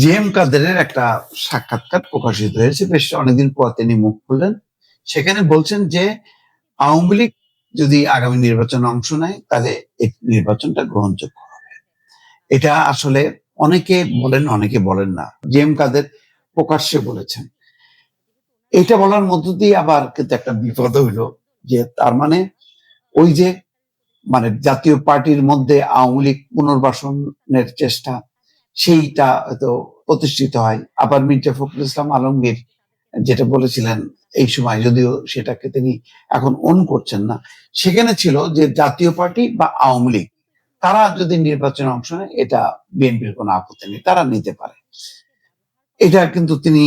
G M কাদেরের একটা সাক্ষাৎকার প্রকাশিত হয়েছে, বেশ অনেকদিন পর তিনি মুখ খুললেন। সেখানে বলছেন যে, আওয়ামী লীগ যদি আগামী নির্বাচনে অংশ নেয়, তাহলে এই নির্বাচনটা গ্রহণযোগ্য হবে। এটা আসলে অনেকে বলেন অনেকে বলেন না। জি এম কাদের প্রকাশ্যে বলেছেন। এটা বলার মধ্য দিয়ে আবার কিন্তু একটা বিপদ হইল, যে তার মানে ওই যে মানে জাতীয় পার্টির মধ্যে আওয়ামী লীগ পুনর্বাসনের চেষ্টা সেইটা হয়তো প্রতিষ্ঠিত হয়। আবার মির্জা ফখরুল ইসলাম আলমগীর যেটা বলেছিলেন এই সময়, যদিও সেটাকে তিনি এখন অন করছেন না, সেখানে ছিল যে জাতীয় পার্টি বা আওয়ামী লীগ, তারা যদি নির্বাচনে অংশ নেয়, এটা বিএনপির কোনো আপত্তি নেই, তারা নিতে পারে। এটা কিন্তু তিনি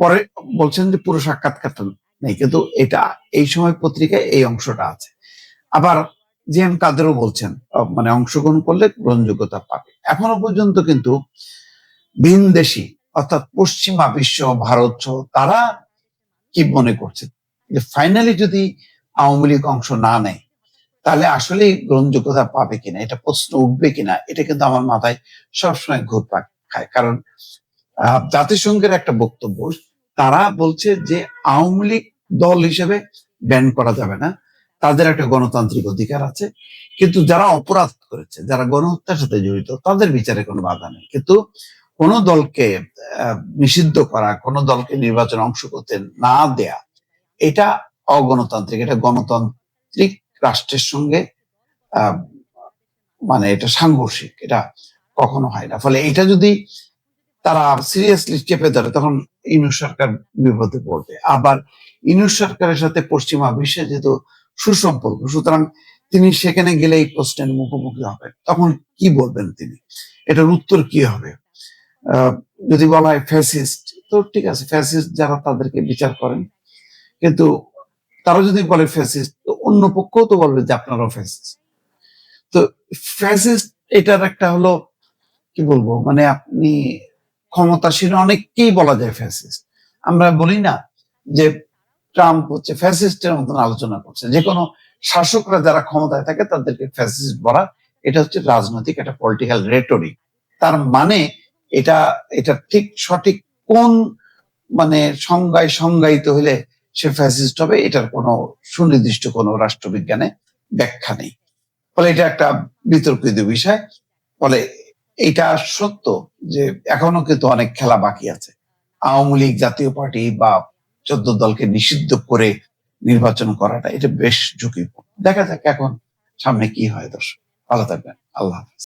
পরে বলছেন যে পুরো সাক্ষাৎকারটা নেই, কিন্তু এটা এই সময় পত্রিকায় এই অংশটা আছে। আবার জি এম কাদেরও বলছেন মানে অংশগ্রহণ করলে গ্রহণযোগ্যতা পাবে। এখনও পর্যন্ত কিন্তু ভিনদেশি, অর্থাৎ পশ্চিমা বিশ্ব, ভারত সহ তারা কি মনে করছে? যে ফাইনালি যদি আওয়ামী লীগ অংশ না নেয়, তাহলে আসলেই গ্রহণযোগ্যতা পাবে কিনা? এটা প্রশ্ন উঠবে কিনা? এটা কিন্তু আমার মাথায় সবসময় ঘুরপাক খায়। কারণ জাতিসংঘের একটা বক্তব্য, তারা বলছে যে আওয়ামী লীগ দল হিসেবে ব্যান করা যাবে না। তাদের একটা গণতান্ত্রিক অধিকার আছে। কিন্তু যারা অপরাধ করেছে, যারা গণহত্যার সাথে জড়িত, তাদের বিচারে কোনো বাধা নেই। কিন্তু কোন দলকে নিষিদ্ধ করা, কোন দলকে নির্বাচনে অংশ করতে না দেয়া, এটা অগণতান্ত্রিক, এটা গণতান্ত্রিক রাষ্ট্রের সঙ্গে মানে এটা সাংঘর্ষিক, এটা কখনো হয় না। ফলে এটা যদি তারা সিরিয়াসলি চেপে ধরে, তখন ইউনুস সরকার বিপদে পড়বে। আবার ইউনুস সরকারের সাথে পশ্চিমা বিশ্বে যেহেতু সুসম্পর্ক। সুতরাং তিনি সেখানে গেলে এই প্রশ্নের মুখোমুখি হবে। তখন কি বলবেন তিনি? এটার উত্তর কি হবে? যদি বলা হয় ফ্যাসিস্ট তো ঠিক আছে ফ্যাসিস্ট যারা তাদেরকে বিচার করেন। কিন্তু তারা যদি বলে ফ্যাসিস্ট তো অন্য পক্ষও তো বলবে যে আপনারাও ফ্যাসিস্ট তো ফ্যাসিস্ট এটার একটা হলো, কি বলব মানে আপনি ক্ষমতাসীন অনেককেই বলা যায় ফ্যাসিস্ট আমরা বলি না যে ট্রাম্প হচ্ছে ফ্যাসিস্টের মতন আলোচনা করছে। যে কোনো শাসকরা যারা ক্ষমতায় থাকে তাদেরকে ফ্যাসিস্ট বলা, এটা হচ্ছে রাজনৈতিক একটা পলিটিক্যাল রেটরিক তার মানে এটা এটা ঠিক সঠিক কোন মানে সংজ্ঞায় সংজ্ঞায়িত হলে সে ফ্যাসিস্ট হবে, এটার কোনো সুনির্দিষ্ট কোনো রাষ্ট্রবিজ্ঞানে ব্যাখ্যা নেই। ফলে এটা একটা বিতর্কিত বিষয়। ফলে এটা সত্য যে এখনও কিন্তু অনেক খেলা বাকি আছে। আওয়ামী লীগ জাতীয় পার্টি বা চোদ্দ দলকে নিষিদ্ধ করে নির্বাচন করাটা, এটা বেশ ঝুঁকিপূর্ণ। দেখা যাক এখন সামনে কি হয় দর্শক। ভালো থাকবেন। আল্লাহ হাফেজ।